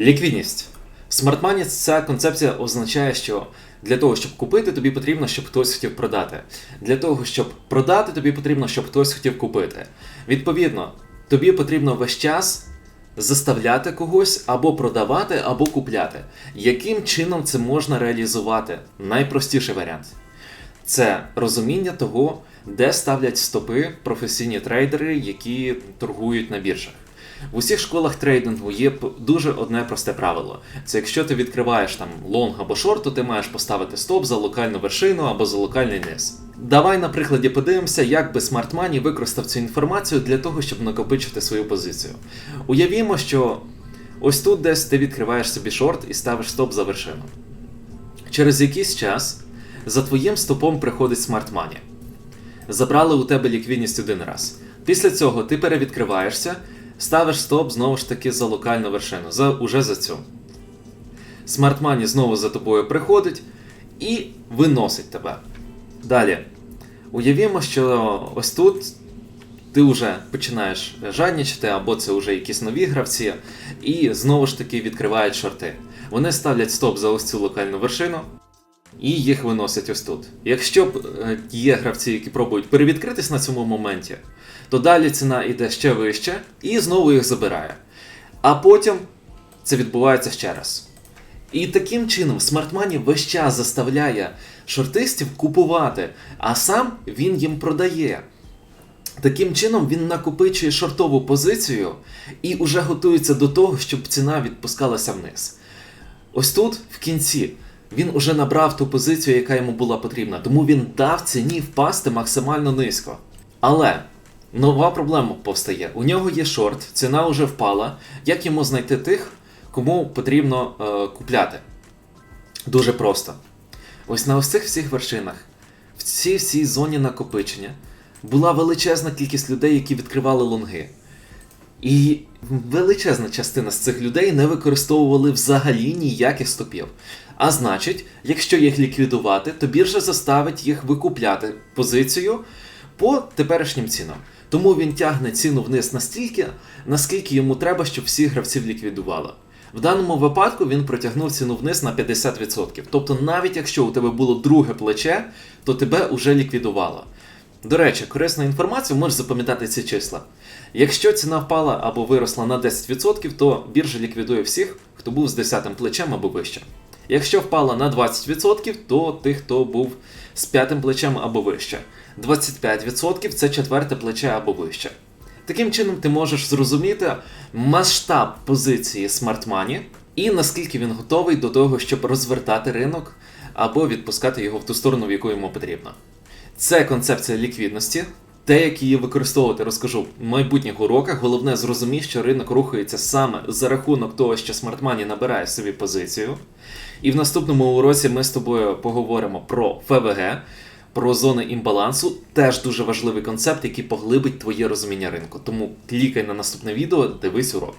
Ліквідність. В смартмані ця концепція означає, що для того, щоб купити, тобі потрібно, щоб хтось хотів продати. Для того, щоб продати, тобі потрібно, щоб хтось хотів купити. Відповідно, тобі потрібно весь час заставляти когось або продавати, або купляти. Яким чином це можна реалізувати? Найпростіший варіант це розуміння того, де ставлять стопи професійні трейдери, які торгують на біржах. В усіх школах трейдингу є дуже одне просте правило: це якщо ти відкриваєш там лонг або шорт, то ти маєш поставити стоп за локальну вершину або за локальний низ. Давай на прикладі подивимося, як би Smart Money використав цю інформацію для того, щоб накопичити свою позицію. Уявімо, що ось тут десь ти відкриваєш собі шорт і ставиш стоп за вершину. Через якийсь час за твоїм стопом приходить Smart Money. Забрали у тебе ліквідність один раз. Після цього ти перевідкриваєшся, ставиш стоп знову ж таки за локальну вершину, за, уже за цю. Money знову за тобою приходить і виносить тебе. Далі. Уявімо, що ось тут ти вже починаєш жаднічити, або це вже якісь нові гравці, і знову ж таки відкривають шорти. Вони ставлять стоп за ось цю локальну вершину, і їх виносять ось тут. Якщо б е, є гравці, які пробують перевідкритись на цьому моменті, то далі ціна йде ще вище і знову їх забирає. А потім це відбувається ще раз. І таким чином Money весь час заставляє шортистів купувати, а сам він їм продає. Таким чином він накопичує шортову позицію і уже готується до того, щоб ціна відпускалася вниз. Ось тут, в кінці, він уже набрав ту позицію, яка йому була потрібна, тому він дав ціні впасти максимально низько. Але нова проблема повстає. У нього є шорт, ціна вже впала. Як йому знайти тих, кому потрібно е, купляти? Дуже просто. Ось на ось цих всіх вершинах, в цій всій зоні накопичення, була величезна кількість людей, які відкривали лонги. І величезна частина з цих людей не використовували взагалі ніяких стопів. А значить, якщо їх ліквідувати, то біржа заставить їх викупляти позицію по теперішнім цінам. Тому він тягне ціну вниз настільки, наскільки йому треба, щоб всіх гравців ліквідували. В даному випадку він протягнув ціну вниз на 50%. Тобто, навіть якщо у тебе було друге плече, то тебе вже ліквідувало. До речі, корисна інформація, можеш запам'ятати ці числа. Якщо ціна впала або виросла на 10%, то біржа ліквідує всіх, хто був з 10 плечем або вище. Якщо впала на 20%, то тих, хто був з п'ятим плечем або вище. 25% це четверте плече або вище. Таким чином, ти можеш зрозуміти масштаб позиції Money і наскільки він готовий до того, щоб розвертати ринок або відпускати його в ту сторону, в яку йому потрібно. Це концепція ліквідності. Те, як її використовувати, розкажу в майбутніх уроках. Головне, зрозумій, що ринок рухається саме за рахунок того, що Money набирає собі позицію. І в наступному уроці ми з тобою поговоримо про ФВГ, про зони імбалансу. Теж дуже важливий концепт, який поглибить твоє розуміння ринку. Тому клікай на наступне відео, дивись урок.